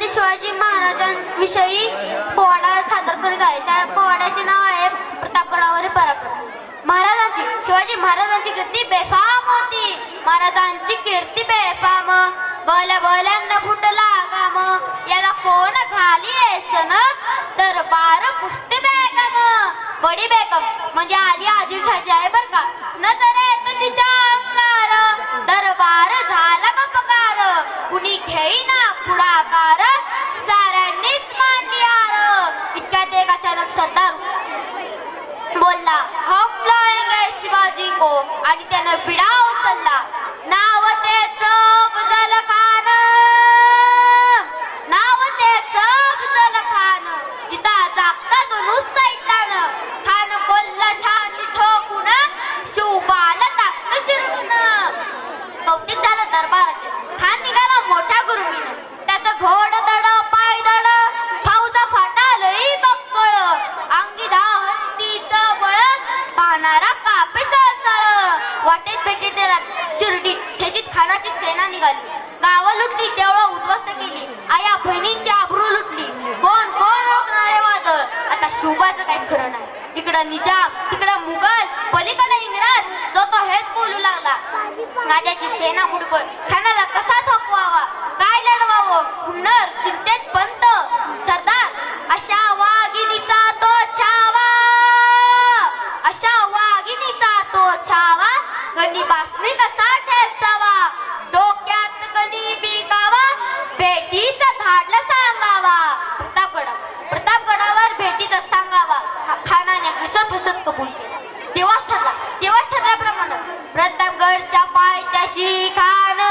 छत्रपती शिवाजी महाराजांविषयी पोवाडा सादर करीत आहे. त्या पोवाड्याचे नाव आहे प्रतापगडावरील पराक्रम महाराजांची शिवाजी महाराजांची कीर्ती बेफाम होती. महाराजांची कीर्ती बेफाम. बोल्या बोल्यांना फुटला काम याला कोण घाली येसन दरबार पुसते बेगम. बडी बेगम. म्हणजे आधी आदिलशाची आहे बर का. नजर येत तिच्या अंगार. दरबार झाला अचानक सरदार बोलला. हम लाएंगे शिवाजी को आणि त्यानं विडा उचलला. वाटेत भेटे चिरडी ठेजीत खानाची सेना निघाली. गावं लुटली देवळं उद्ध्वस्त केली. आया बहिणींची आबरू लुटली. कोण कोण रोखणारे वादळ? आता शोभाचं काही खरं नाही. तिकडं निजाम तिकडं मुघल पलीकडे इंग्रज. जो तो हेच बोलू लागला. राजाची सेना मुडबर खानाला कसा थोपवावा? काय लढवावं? हुन्नर चिंतेत पंत. सरदार अशा वाघिणीचा तो छावा. अशा वाघिणीचा तो छावा. गणी बासणी कसा ठेचावा डोक्यात गणी पिकावा भेटीचा धाडला सांगावा. प्रतापगडा प्रतापगडावर भेटीचा सांगावा. खानाने हसत हसत कबूल केला. दिवस ठरला दिवस ठरल्याप्रमाणे प्रतापगडच्या पायथ्याशी खान.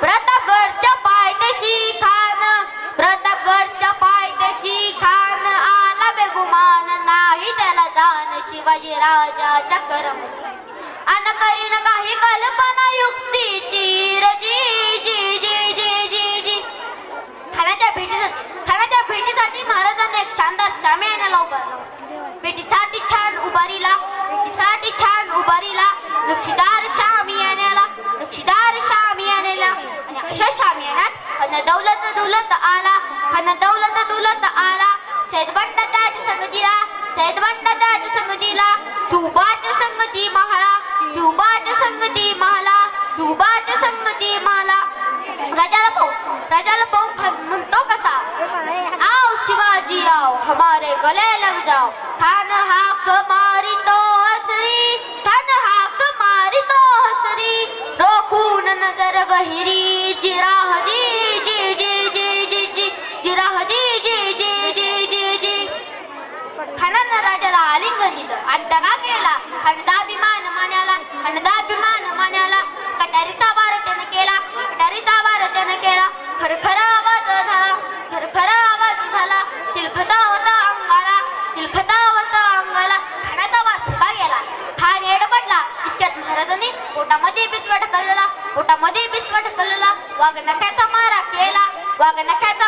प्रतापगडच्या पायथ्याशी खान. प्रतापगडच्या पायथ्याशी खान. आला बेगुमान नाही त्याला जाण शिवाजी राजाच्या करमणुकी अन करीन काही कल्पना युक्तीची. रजी जी जी जी जी जी. खानाच्या भेटीसाठी खानाच्या भेटीसाठी महाराजांनी एक शानदार शामियानाला उभारला भेटीसाठी छान उभारीला. भेटीसाठी छान उभारीला. नक्षीदार शामियानाला नक्षीदार शामियानाला आणि अशा शामियानात खाना दौलत डुलत आला. खाना डौलत डुलत आला. सैदबंड त्याच्या संगतीला. सैदबंड त्याच्या संगतीला. सुबाच्या संगती महाला सुबाच्या संगती महाला सुबाच्या संगती महाला राजाला पाहू राजाला पाहू म्हणतो कसा? आओ शिवाजी आओ हमारे गले लग जाओ. खान हाक मारी तो हसरी खान हाक मारी तो हसरी. रोखून नजर गहिरी जिराह जी जी जी जी जी जी. जिरा जी जी जी जी जी जी. खानानं राजाला आलिंगन दिलं. आणि दगा केला आणि दाबी खंडाभिमान मान्याला कटारीचा वार त्यानं केला कटारीचा वार त्यानं केला खरखरा आवाज झाला खरखरा आवाज झाला चिलखता होता अंगाला चिलखता होता अंगाला खाण्याचा वास सुद्धा गेला. खान एडपडला इतक्यात महाराजांनी पोटामध्ये बिचवा ढकललेला पोटामध्ये बिचवा ढकललेला वाघ नख्याचा मारा केला वाघ नख्याचा